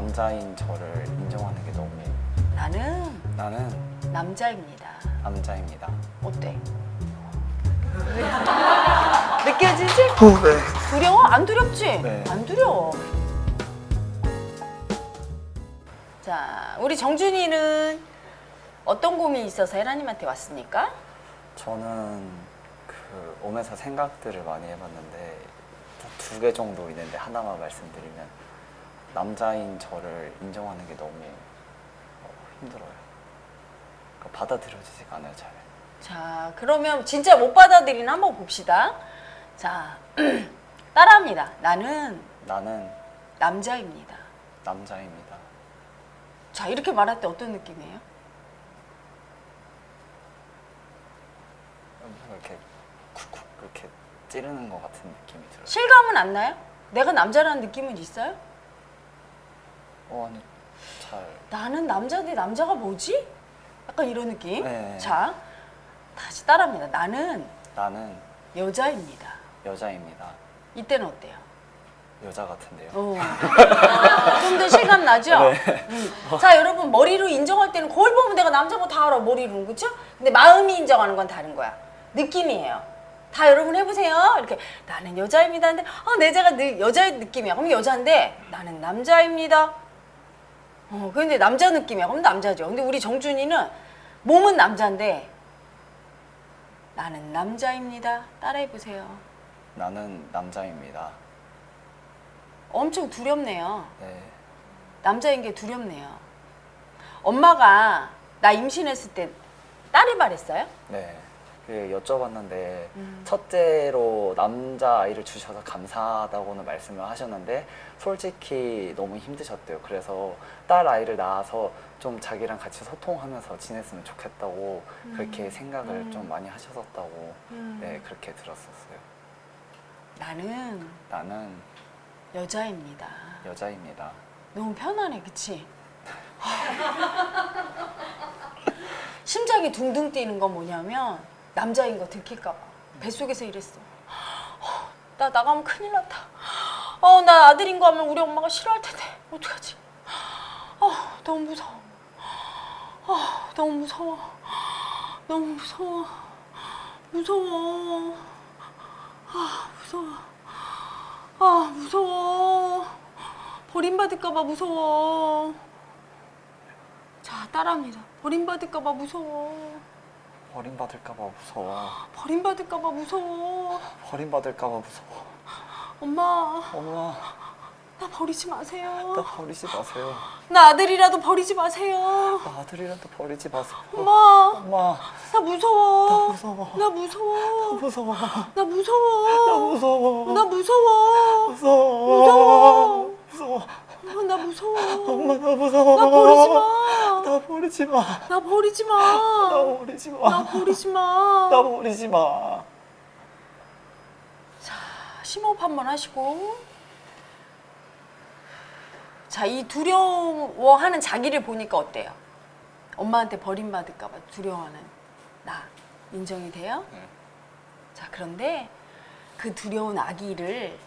남자인 저를 인정하는 게 너무 나는 나는 남자입니다. 남자입니다. 어때? 느껴지지? 네. 두려워? 안 두렵지? 네. 안 두려워. 자, 우리 정준이는 어떤 고민이 있어서 혜라님한테 왔습니까? 저는 그 오면서 생각들을 많이 해봤는데 두 개 정도 있는데 하나만 말씀드리면 남자인 저를 인정하는 게 너무 어, 힘들어요. 그러니까 받아들여지지가 않아요, 잘. 자, 그러면 진짜 못 받아들이는 한번 봅시다. 자, 따라합니다. 나는 나는 남자입니다. 남자입니다. 자, 이렇게 말할 때 어떤 느낌이에요? 이렇게 쿡쿡 이렇게 찌르는 것 같은 느낌이 들어요. 실감은 안 나요? 내가 남자라는 느낌은 있어요? 어, 아니 잘 나는 남자인데 남자가 뭐지? 약간 이런 느낌. 네. 자, 다시 따라합니다. 나는 나는 여자입니다. 여자입니다. 이때는 어때요? 여자 같은데요. 어. 좀더 실감 나죠? 네. 음. 자, 여러분 머리로 인정할 때는 거울 보면 내가 남자고 다 알아 머리로는 그렇죠? 근데 마음이 인정하는 건 다른 거야. 느낌이에요. 다 여러분 해보세요. 이렇게 나는 여자입니다. 근데 아, 내 자가 늘 여자의 느낌이야. 그럼 여자인데 나는 남자입니다. 어, 근데 남자 느낌이야. 그럼 남자죠. 근데 우리 정준이는 몸은 남자인데 나는 남자입니다. 따라해 보세요. 나는 남자입니다. 엄청 두렵네요. 네. 남자인 게 두렵네요. 엄마가 나 임신했을 때 딸이 말했어요? 네. 그 여쭤봤는데 음. 첫째로 남자 아이를 주셔서 감사하다고는 말씀을 하셨는데 솔직히 너무 힘드셨대요. 그래서 딸 아이를 낳아서 좀 자기랑 같이 소통하면서 지냈으면 좋겠다고 그렇게 생각을 음. 좀 많이 하셨었다고 음. 네 그렇게 들었었어요. 나는 나는 여자입니다. 여자입니다. 너무 편하네, 그치? 심장이 둥둥 뛰는 건 뭐냐면 남자인 거 들킬까봐 뱃속에서 이랬어. 나 나가면 큰일 났다. 어, 나 아들인 거 하면 우리 엄마가 싫어할 텐데 어떡하지? 어, 너무 무서워. 어, 너무 무서워. 너무 무서워. 무서워. 아, 무서워. 아, 무서워. 버림받을까봐 무서워. 자, 따라합니다. 버림받을까봐 무서워. 버림받을까봐 무서워. 버림받을까봐 무서워. 버림받을까봐 무서워. 엄마, 엄마, 나 버리지 나 마세요. 버리지 마세요. 나 아들이라도 버리지 마세요. 나 아들이라도 버리지 마세요. 엄마, 엄마, 나 무서워. 나 무서워. 나 무서워. 무서워. 나 무서워. 무서워. 나 무서워. 무서워. 무서워. 어, 나 무서워. 엄마 나 무서워. 나 버리지 마. 나 버리지 마. 나 버리지 나 마. 버리지 마. 나 버리지 마. 나 버리지 마. 심호흡 한 번 하시고 자 이 두려워하는 자기를 보니까 어때요? 엄마한테 버림받을까 봐 두려워하는 나 인정이 돼요? 네. 자 그런데 그 두려운 아기를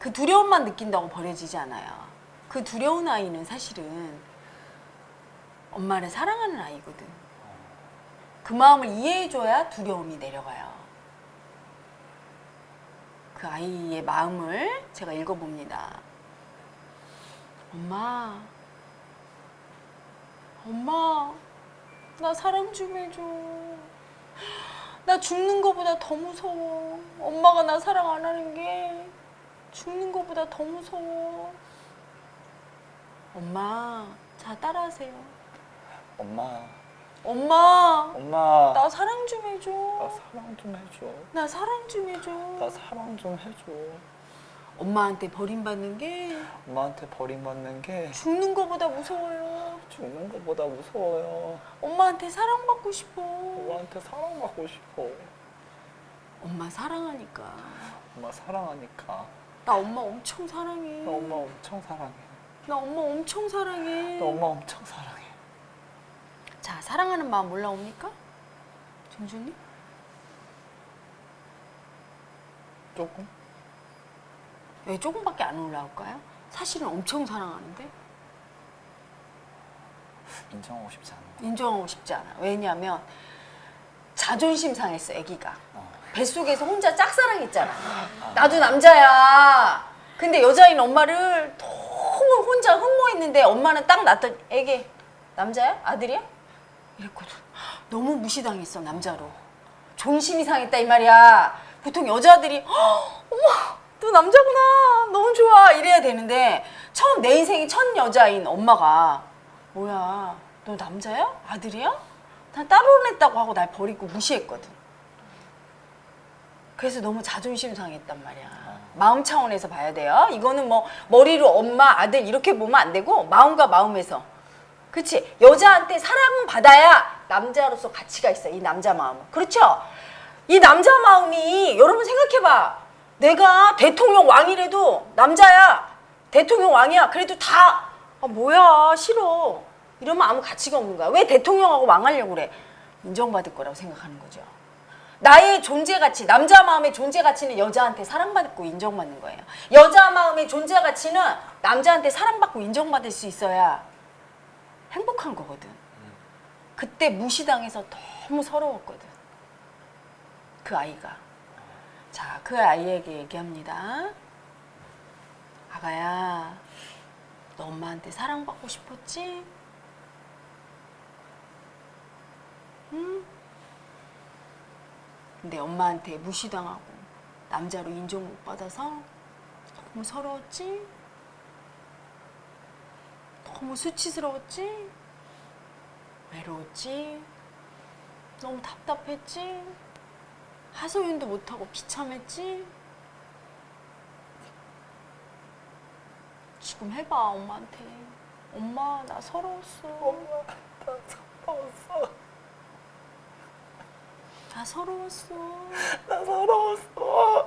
그 두려움만 느낀다고 버려지지 않아요. 그 두려운 아이는 사실은 엄마를 사랑하는 아이거든. 그 마음을 이해해줘야 두려움이 내려가요. 그 아이의 마음을 제가 읽어봅니다. 엄마, 엄마, 나 사랑 좀 해줘. 나 죽는 거보다 더 무서워. 엄마가 나 사랑 안 하는 게 죽는 거보다 더 무서워. 엄마, 자 따라하세요. 엄마, 엄마, 엄마. 나 사랑 좀 해줘. 나 사랑 좀 해줘. 나 사랑 좀 해줘. 나 사랑 좀 해줘. 엄마한테 버림받는 게 엄마한테 버림받는 게 죽는 거보다 무서워요. 죽는 것보다 무서워요. 엄마한테 사랑받고 싶어. 엄마한테 사랑받고 싶어. 엄마 사랑하니까. 엄마 사랑하니까. 나 엄마 엄청 사랑해. 나 엄마 엄청 사랑해. 나 엄마 엄청 사랑해. 나 엄마 엄청 사랑해. 자, 사랑하는 마음 올라옵니까? 정준이? 조금? 왜 조금밖에 안 올라올까요? 사실은 엄청 사랑하는데 인정하고 싶지 거. 인정하고 싶지 않아. 왜냐하면 자존심 상했어, 아기가. 어. 뱃속에서 혼자 짝사랑했잖아. 나도 남자야. 근데 여자인 엄마를 너무 혼자 흠모했는데 엄마는 딱 낳았더니 애기 남자야? 아들이야? 이랬거든. 너무 무시당했어 남자로. 존심이 상했다 이 말이야. 보통 여자들이 "헉, 어머 너 남자구나 너무 좋아 이래야 되는데 처음 내 인생의 첫 여자인 엄마가 뭐야 너 남자야? 아들이야? 난 따로 냈다고 하고 날 버리고 무시했거든. 그래서 너무 자존심 상했단 말이야. 마음 차원에서 봐야 돼요. 이거는 뭐 머리로 엄마, 아들 이렇게 보면 안 되고 마음과 마음에서. 그치? 여자한테 사랑 받아야 남자로서 가치가 있어. 이 남자 마음은. 그렇죠? 이 남자 마음이 여러분 생각해 봐. 내가 대통령 왕이라도 남자야. 대통령 왕이야. 그래도 다 아, 뭐야 싫어. 이러면 아무 가치가 없는 거야. 왜 대통령하고 왕하려고 그래? 인정받을 거라고 생각하는 거죠. 나의 존재 가치, 남자 마음의 존재 가치는 여자한테 사랑받고 인정받는 거예요. 여자 마음의 존재 가치는 남자한테 사랑받고 인정받을 수 있어야 행복한 거거든. 그때 무시당해서 너무 서러웠거든. 그 아이가. 자, 그 아이에게 얘기합니다. 아가야, 너 엄마한테 사랑받고 싶었지? 응? 근데 엄마한테 무시당하고 남자로 인정 못 받아서 너무 서러웠지? 너무 수치스러웠지? 외로웠지? 너무 답답했지? 하소연도 못하고 비참했지? 지금 해봐 엄마한테 엄마 나 서러웠어 엄마, 나 서러웠어. 나 서러웠어 나 서러웠어.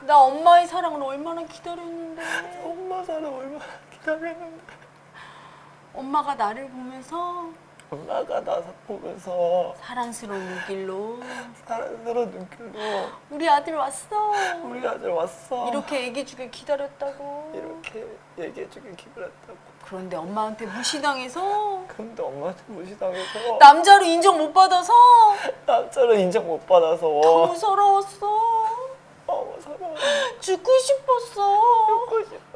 나 엄마의 사랑을 얼마나 기다렸는데 엄마 사랑 얼마나 기다렸는데. 엄마가 나를 보면서 엄마가 나 보면서 사랑스러운 눈길로. 사랑스러운 눈길로. 우리 아들 왔어. 우리 아들 왔어. 이렇게 얘기해주길 기다렸다고. 이렇게 얘기해주길 기다렸다고. 그런데 엄마한테 무시당해서? 근데 엄마한테 무시당해서? 남자로 인정 못 받아서? 남자를 인정 못 받아서? 너무 서러웠어. 너무 서러워. 죽고 싶었어. 죽고 싶어.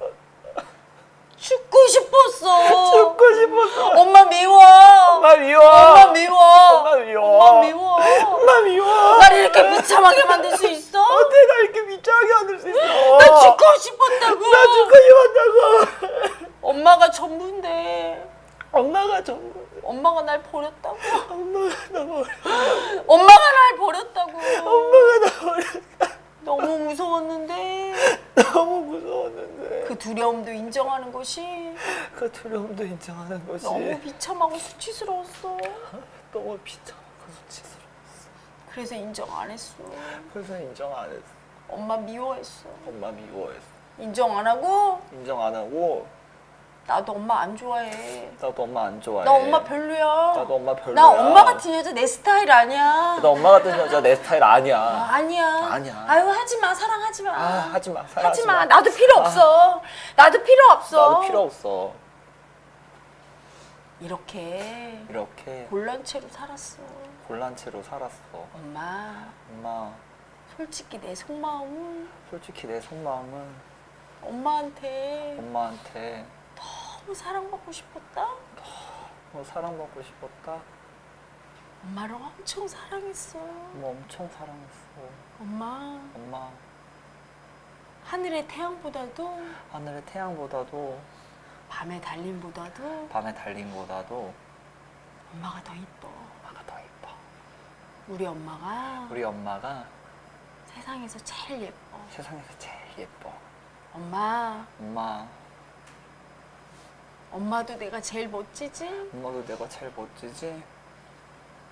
싶었어 죽고 싶었어. 엄마 미워 엄마 미워. 엄마 미워 엄마 미워. 엄마 미워 엄마 미워. 날 이렇게 비참하게 만들 수 있어? 어떻게 나 이렇게 미쳐하게 만들 수 있어? 나 죽고 싶었다고 나 죽고 싶었다고. 엄마가 전부인데 엄마가 전부. 엄마가 날 버렸다고 엄마가 나 버려. 엄마가 날 버렸다고 엄마가 나 버렸다. 너무 무서웠는데 두려움도 인정하는 것이 그 두려움도 인정하는 것이 너무 비참하고 수치스러웠어 너무 비참하고 수치스러워. 그래서 인정 안 했어 그래서 인정 안 했어. 엄마 미워했어 엄마 미워했어. 인정 안 하고 인정 안 하고 나도 엄마 안 좋아해 나도 엄마 안 좋아해. 나 엄마 별로야 나도 엄마 별로야. 나 엄마 같은 여자 내 스타일 아니야 나 엄마 같은 여자 내 스타일 아니야. 아, 아니야 아니야. 아유 하지 마 사랑하지 마 아 하지 마. 사랑하지 하지마 마. 나도 필요 없어 나도 필요 없어 나도 필요 없어. 이렇게 이렇게 곤란 채로 살았어 곤란 채로 살았어. 엄마 엄마, 솔직히 내 속마음은 솔직히 내 속마음은 엄마한테 엄마한테 너무 사랑받고 싶었다? 뭐 사랑받고 싶었다. 엄마를 엄청 사랑했어. 엄마 엄청 사랑했어. 엄마. 엄마. 하늘의 태양보다도? 하늘의 태양보다도? 밤의 달림보다도? 밤의 달림보다도? 엄마가 더 이뻐. 엄마가 더 이뻐. 우리 엄마가? 우리 엄마가? 세상에서 제일 예뻐. 세상에서 제일 예뻐. 엄마. 엄마, 엄마도 내가 제일 멋지지 엄마도 내가 제일 멋지지?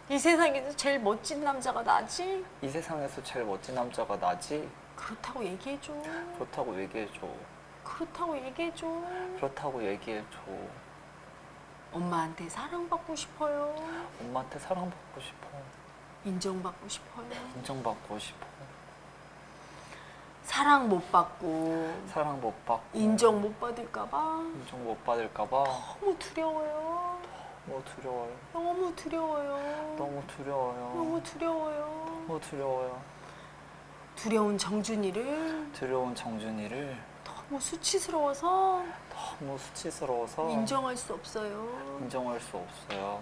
이 세상에서 제일 멋진 남자가 나지 이 세상에서 제일 멋진 남자가 나지? 그렇다고 얘기해줘 그렇다고 얘기해줘. 그렇다고 얘기해줘 그렇다고 얘기해줘. 엄마한테 사랑받고 싶어요 엄마한테 사랑받고 싶어. 인정받고 싶어요 인정받고 싶어. 사랑 못 받고 사랑 못 받고 인정 못 받을까봐 인정 못 받을까봐 너무 두려워요. 너무 두려워요. 너무 두려워요. 너무 두려워요. 너무 두려워요. 너무 두려워요. 두려운 정준이를 두려운 정준이를 너무 수치스러워서 너무 수치스러워서 인정할 수 없어요. 인정할 수 없어요.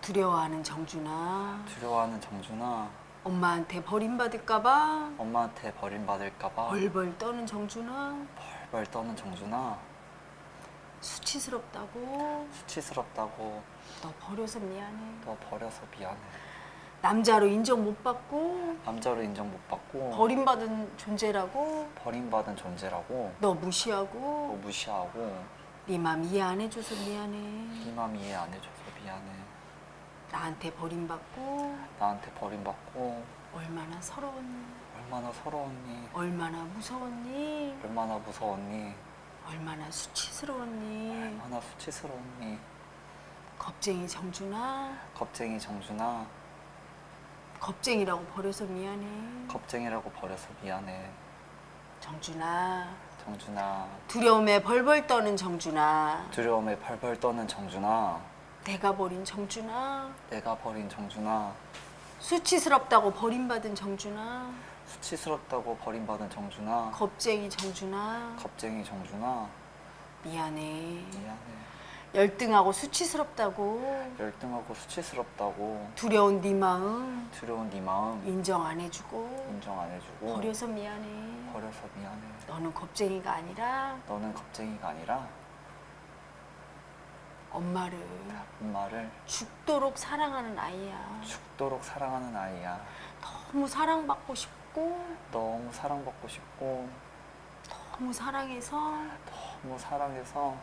두려워하는 정준아, 두려워하는 정준아, 엄마한테 버림받을까봐? 엄마한테 버림받을까봐? 벌벌 떠는 정준아, 벌벌 떠는 정준아, 수치스럽다고? 수치스럽다고. 너 버려서 미안해. 너 버려서 미안해. 남자로 인정 못 받고? 남자로 인정 못 받고? 버림받은 존재라고? 버림받은 존재라고? 너 너 무시하고? 무시하고? 네 맘 이해 안 해줘서 미안해. 네맘 이해 안 해줘서 미안해. 나한테 버림받고 나한테 버림받고 얼마나 서러웠니? 얼마나 서러웠니? 얼마나 무서웠니? 얼마나 무서웠니? 얼마나 수치스러웠니? 얼마나 수치스러웠니? 겁쟁이 정준아, 겁쟁이 정준아, 겁쟁이라고 버려서 미안해. 겁쟁이라고 버려서 미안해. 정준아, 정준아, 두려움에 벌벌 떠는 정준아, 두려움에 벌벌 떠는 정준아, 내가 버린 정준아, 내가 버린 정준아, 수치스럽다고 버림받은 정준아, 수치스럽다고 버림받은 정준아, 겁쟁이 정준아, 겁쟁이 정준아, 미안해. 미안해. 열등하고 수치스럽다고. 열등하고 수치스럽다고. 두려운 네 마음. 두려운 네 마음. 인정 안 해주고. 인정 안 해주고. 버려서 미안해. 버려서 미안해. 너는 겁쟁이가 아니라. 너는 겁쟁이가 아니라 엄마를 엄마를 죽도록 사랑하는 아이야. 죽도록 사랑하는 아이야. 너무 사랑받고 싶고 너무 사랑받고 싶고 너무 사랑해서 너무 사랑해서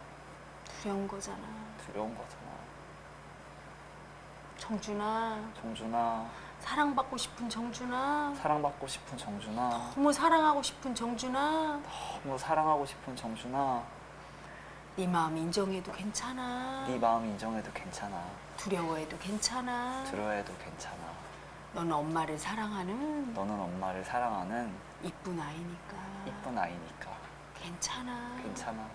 두려운 거잖아. 두려운 거잖아. 정준아, 정준아, 사랑받고 싶은 정준아, 사랑받고 싶은 정준아, 너무 사랑하고 싶은 정준아, 너무 사랑하고 싶은 정준아, 네 마음 인정해도 괜찮아. 네 마음 인정해도 괜찮아. 두려워해도 괜찮아. 두려워해도 괜찮아. 너는 엄마를 사랑하는 너는 엄마를 사랑하는 이쁜 아이니까. 이쁜 아이니까 괜찮아. 괜찮아.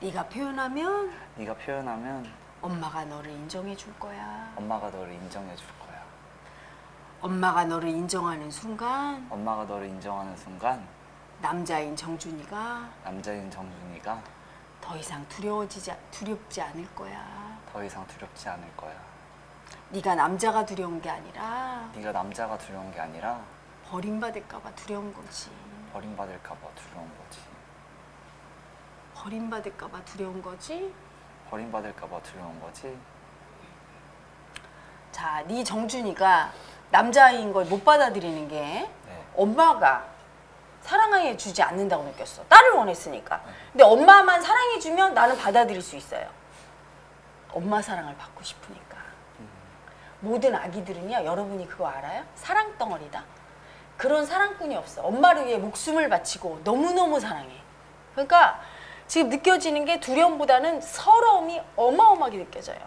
네가 표현하면 네가 표현하면 엄마가 너를 인정해 줄 거야. 엄마가 너를 인정해 줄 거야. 엄마가 너를 인정하는 순간 엄마가 너를 인정하는 순간 남자인 정준이가 남자인 정준이가 더 이상 두려워지지 두렵지 않을 거야. 더 이상 두렵지 않을 거야. 네가 남자가 두려운 게 아니라 네가 남자가 두려운 게 아니라 버림받을까 봐 두려운 거지. 버림받을까 봐 두려운 거지. 버림받을까 봐 두려운 거지. 버림받을까 봐 두려운 거지. 자, 네 정준이가 남자인 걸 못 받아들이는 게 네. 엄마가 사랑해 주지 않는다고 느꼈어. 딸을 원했으니까. 근데 엄마만 사랑해 주면 나는 받아들일 수 있어요. 엄마 사랑을 받고 싶으니까. 모든 아기들은요, 여러분이 그거 알아요? 사랑 덩어리다. 그런 사랑꾼이 없어. 엄마를 위해 목숨을 바치고 너무너무 사랑해. 그러니까 지금 느껴지는 게 두려움보다는 서러움이 어마어마하게 느껴져요.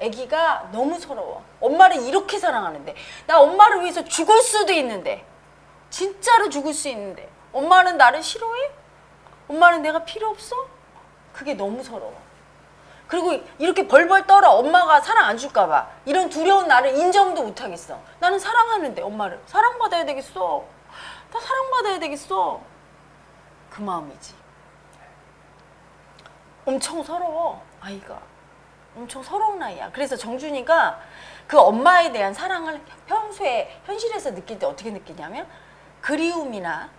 아기가 너무 서러워. 엄마를 이렇게 사랑하는데 나 엄마를 위해서 죽을 수도 있는데 진짜로 죽을 수 있는데 엄마는 나를 싫어해? 엄마는 내가 필요 없어? 그게 너무 서러워. 그리고 이렇게 벌벌 떨어 엄마가 사랑 안 줄까 봐 이런 두려운 나를 인정도 못 하겠어. 나는 사랑하는데 엄마를 사랑받아야 되겠어. 나 사랑받아야 되겠어. 그 마음이지. 엄청 서러워 아이가. 엄청 서러운 아이야. 그래서 정준이가 그 엄마에 대한 사랑을 평소에 현실에서 느낄 때 어떻게 느끼냐면 그리움이나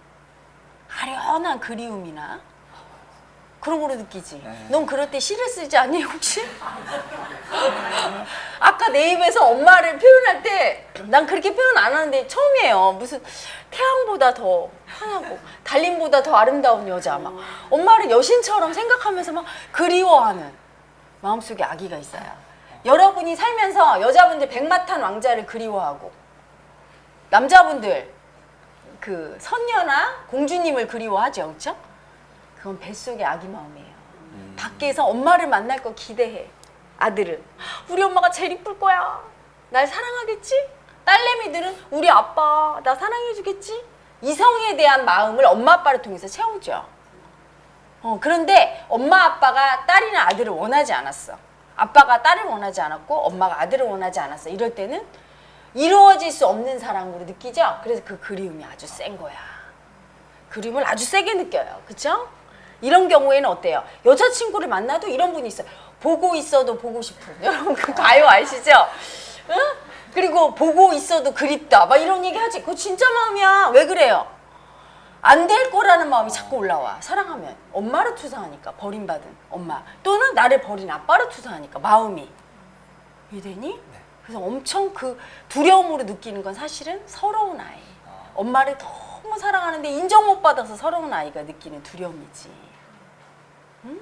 아련한 그리움이나 그런 거로 느끼지. 네. 넌 그럴 때 시를 쓰지 않니 혹시? 아까 내 입에서 엄마를 표현할 때 난 그렇게 표현 안 하는데 처음이에요. 무슨 태양보다 더 환하고 달림보다 더 아름다운 여자 막 엄마를 여신처럼 생각하면서 막 그리워하는 마음속에 아기가 있어요. 여러분이 살면서 여자분들 백마탄 왕자를 그리워하고 남자분들 그 선녀나 공주님을 그리워하죠, 그렇죠? 그건 뱃속의 아기 마음이에요. 밖에서 엄마를 만날 거 기대해. 아들은 우리 엄마가 제일 이쁠 거야. 날 사랑하겠지? 딸내미들은 우리 아빠 나 사랑해주겠지? 이성에 대한 마음을 엄마 아빠를 통해서 채우죠. 어, 그런데 엄마 아빠가 딸이나 아들을 원하지 않았어. 아빠가 딸을 원하지 않았고 엄마가 아들을 원하지 않았어. 이럴 때는 이루어질 수 없는 사랑으로 느끼죠. 그래서 그 그리움이 아주 센 거야. 그림을 아주 세게 느껴요. 그쵸? 이런 경우에는 어때요? 여자친구를 만나도 이런 분이 있어요. 보고 있어도 보고 싶은. 여러분 그 가요 아시죠? 응? 그리고 보고 있어도 그립다. 막 이런 얘기 하지. 그거 진짜 마음이야. 왜 그래요? 안 될 거라는 마음이 자꾸 올라와. 사랑하면. 엄마를 투사하니까. 버림받은 엄마. 또는 나를 버린 아빠를 투사하니까. 마음이. 이해되니? 그래서 엄청 그 두려움으로 느끼는 건 사실은 서러운 아이. 엄마를 너무 사랑하는데 인정 못 받아서 서러운 아이가 느끼는 두려움이지. 응?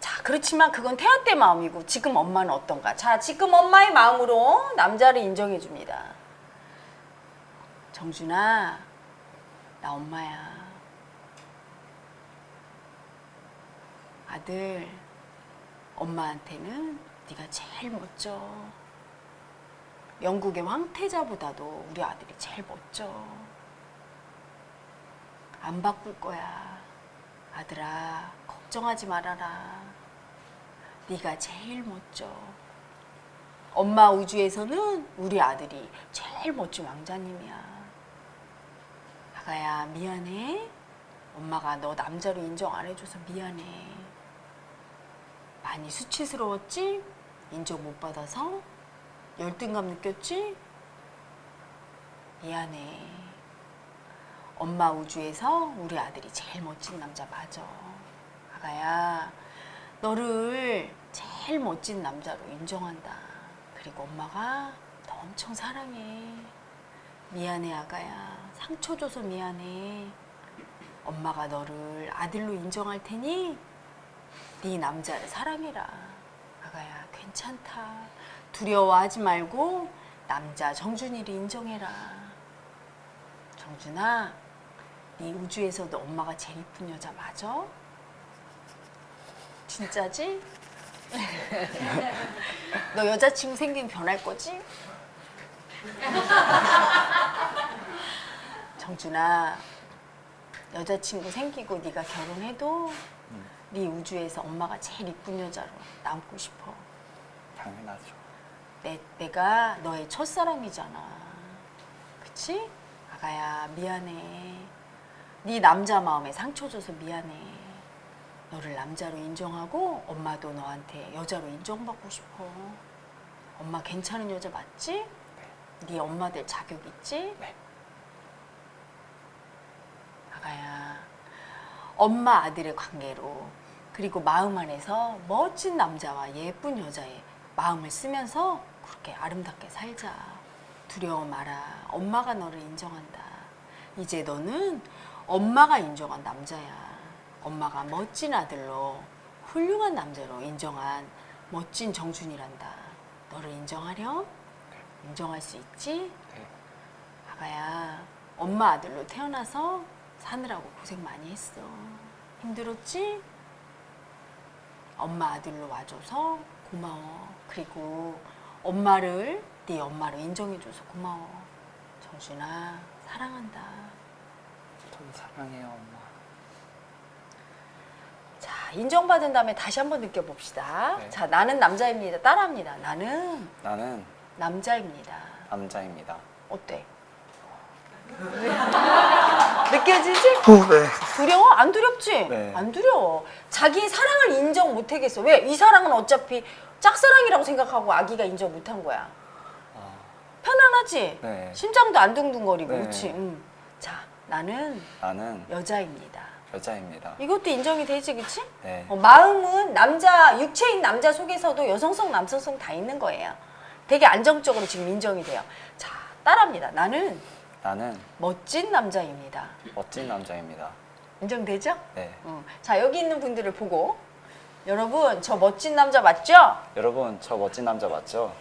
자, 그렇지만 그건 태아 때 마음이고 지금 엄마는 어떤가? 자, 지금 엄마의 마음으로 남자를 인정해 줍니다. 정준아, 나 엄마야. 아들, 엄마한테는 네가 제일 멋져. 영국의 황태자보다도 우리 아들이 제일 멋져. 안 바꿀 거야. 아들아, 걱정하지 말아라. 네가 제일 멋져. 엄마 우주에서는 우리 아들이 제일 멋진 왕자님이야. 아가야, 미안해. 엄마가 너 남자로 인정 안 해줘서 미안해. 많이 수치스러웠지? 인정 못 받아서? 열등감 느꼈지? 미안해. 엄마 우주에서 우리 아들이 제일 멋진 남자 맞아. 아가야, 너를 제일 멋진 남자로 인정한다. 그리고 엄마가 너 엄청 사랑해. 미안해, 아가야. 상처 줘서 미안해. 엄마가 너를 아들로 인정할 테니 네 남자를 사랑해라. 아가야, 괜찮다. 두려워하지 말고 남자 정준이를 인정해라. 정준아, 네 우주에서도 엄마가 제일 이쁜 여자 맞아? 진짜지? 너 여자친구 생기면 변할 거지? 정준아, 여자친구 생기고 네가 결혼해도 네 우주에서 엄마가 제일 이쁜 여자로 남고 싶어. 당연하죠. 내, 내가 너의 첫사랑이잖아. 그치? 아가야, 미안해. 네 남자 마음에 상처 줘서 미안해. 너를 남자로 인정하고 엄마도 너한테 여자로 인정받고 싶어. 엄마 괜찮은 여자 맞지? 네 엄마 될 자격 있지? 네. 아가야, 엄마 아들의 관계로 그리고 마음 안에서 멋진 남자와 예쁜 여자의 마음을 쓰면서 그렇게 아름답게 살자. 두려워 마라. 엄마가 너를 인정한다. 이제 너는 엄마가 인정한 남자야. 엄마가 멋진 아들로 훌륭한 남자로 인정한 멋진 정준이란다. 너를 인정하렴? 인정할 수 있지? 네. 아가야, 엄마 아들로 태어나서 사느라고 고생 많이 했어. 힘들었지? 엄마 아들로 와줘서 고마워. 그리고 엄마를 네 엄마로 인정해줘서 고마워. 정준아, 사랑한다. 저도 사랑해요, 엄마. 자, 인정받은 다음에 다시 한번 느껴봅시다. 네. 자, 나는 남자입니다. 따라합니다. 나는 나는 남자입니다. 남자입니다. 어때? 느껴지지? 네. 두려워? 안 두렵지? 네. 안 두려워. 자기 사랑을 인정 못 하겠어. 왜? 이 사랑은 어차피 짝사랑이라고 생각하고 아기가 인정 못 한 거야. 아, 편안하지? 네. 심장도 안 둥둥거리고, 네. 그렇지? 응. 자, 나는 나는 여자입니다. 여자입니다. 이것도 인정이 되지, 그치? 네. 어, 마음은 남자, 육체인 남자 속에서도 여성성, 남성성 다 있는 거예요. 되게 안정적으로 지금 인정이 돼요. 자, 따라합니다. 나는 나는 멋진 남자입니다. 멋진 남자입니다. 인정되죠? 네. 어. 자, 여기 있는 분들을 보고 여러분, 저 멋진 남자 맞죠? 여러분, 저 멋진 남자 맞죠?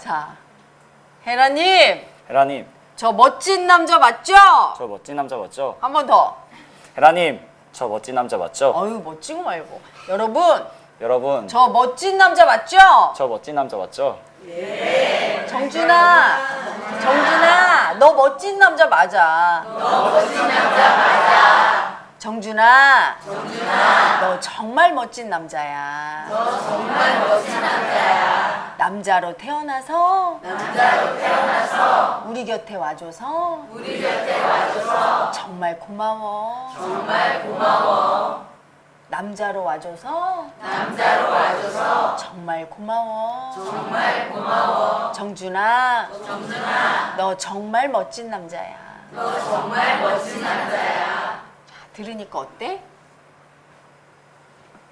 자, 헤라님, 헤라님, 저 멋진 남자 맞죠? 저 멋진 남자 맞죠? 한 번 더. 헤라님, 저 멋진 남자 맞죠? 어유 멋지고 말고. 여러분, 여러분, 저 멋진 남자 맞죠? 저 멋진 남자 맞죠? 정준아, 정준아, 너 멋진 남자 맞아. 너 멋진 남자 맞아. 정준아, 정준아, 너 정말 멋진 남자야. 너 정말 멋진 남자야. 남자로 태어나서 남자로 태어나서 우리 곁에 와줘서 우리 곁에 와줘서 정말 고마워. 정말 고마워. 남자로 와줘서 남자로 와줘서 정말 고마워. 정말 고마워. 정준아, 정준아, 너 정말 멋진 남자야. 너 정말 멋진 남자야. 자, 들으니까 어때?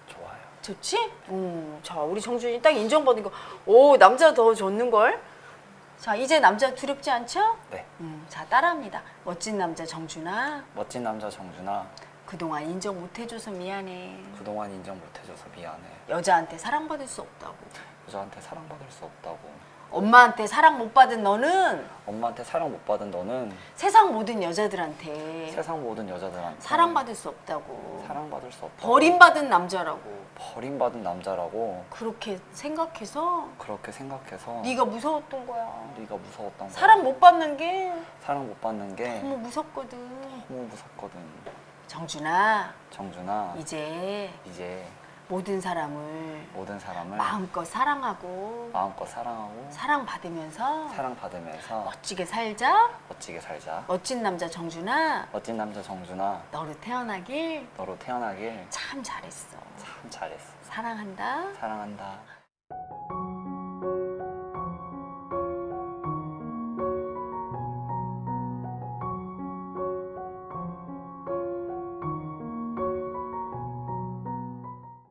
좋아요. 좋지? 음, 자, 우리 정준이 딱 인정받은 거. 오, 남자 더 좋는 걸. 자, 이제 남자 두렵지 않죠? 네. 음, 자, 따라합니다. 멋진 남자 정준아, 멋진 남자 정준아 그동안 인정 못 해줘서 미안해. 그동안 인정 못해줘서 미안해. 여자한테 사랑받을 수 없다고. 여자한테 사랑받을 수 없다고. 엄마한테 사랑 못 받은 너는 엄마한테 사랑 못 받은 너는 세상 모든 여자들한테 세상 모든 여자들한테 사랑받을 수 없다고. 사랑받을 수 없다고. 버림받은 남자라고. 버림받은 남자라고 그렇게 생각해서 그렇게 생각해서 네가 무서웠던 거야. 네가 무서웠던 거야. 사랑 못 받는 게 사랑 못 받는 게 너무 무섭거든. 너무 무섭거든. 정준아, 정준아 이제 이제 모든 사람을 모든 사람을 마음껏 사랑하고 마음껏 사랑하고 사랑받으면서 사랑받으면서 멋지게 살자. 멋지게 살자. 멋진 남자 정준아, 멋진 남자 정준아 너로 태어나길 너로 태어나길 참 잘했어. 참 잘했어. 사랑한다. 사랑한다.